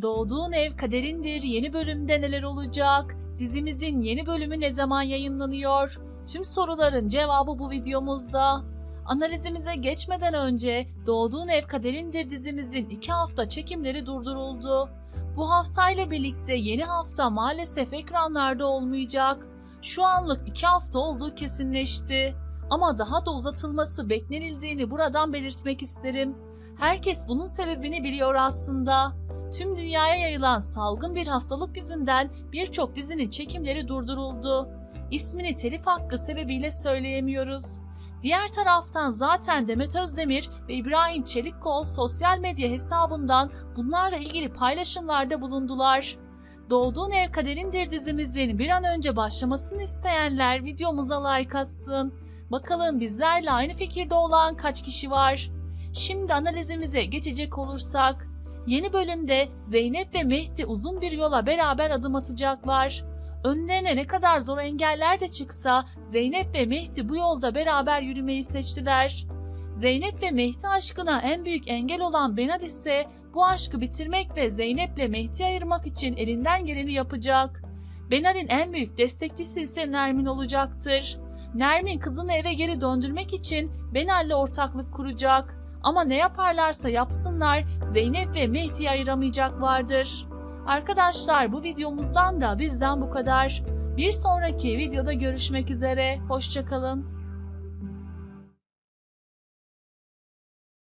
Doğduğun ev kaderindir yeni bölümde neler olacak? Dizimizin yeni bölümü ne zaman yayınlanıyor? Tüm soruların cevabı bu videomuzda. Analizimize geçmeden önce Doğduğun Ev Kaderindir dizimizin iki hafta çekimleri durduruldu. Bu haftayla birlikte yeni hafta maalesef ekranlarda olmayacak. Şu anlık iki hafta olduğu kesinleşti. Ama daha da uzatılması beklenildiğini buradan belirtmek isterim. Herkes bunun sebebini biliyor aslında. Tüm dünyaya yayılan salgın bir hastalık yüzünden birçok dizinin çekimleri durduruldu. İsmini telif hakkı sebebiyle söyleyemiyoruz. Diğer taraftan zaten Demet Özdemir ve İbrahim Çelikkol sosyal medya hesabından bunlarla ilgili paylaşımlarda bulundular. Doğduğun Ev Kaderindir dizimizin bir an önce başlamasını isteyenler videomuza like atsın. Bakalım bizlerle aynı fikirde olan kaç kişi var? Şimdi analizimize geçecek olursak, yeni bölümde Zeynep ve Mehdi uzun bir yola beraber adım atacaklar. Önlerine ne kadar zor engeller de çıksa Zeynep ve Mehdi bu yolda beraber yürümeyi seçtiler. Zeynep ve Mehdi aşkına en büyük engel olan Benal ise bu aşkı bitirmek ve Zeynep'le Mehdi ayırmak için elinden geleni yapacak. Benal'in en büyük destekçisi ise Nermin olacaktır. Nermin kızını eve geri döndürmek için Benal'le ortaklık kuracak. Ama ne yaparlarsa yapsınlar Zeynep ve Mehdi'yi ayıramayacaklardır. Arkadaşlar bu videomuzdan da bizden bu kadar. Bir sonraki videoda görüşmek üzere. Hoşçakalın.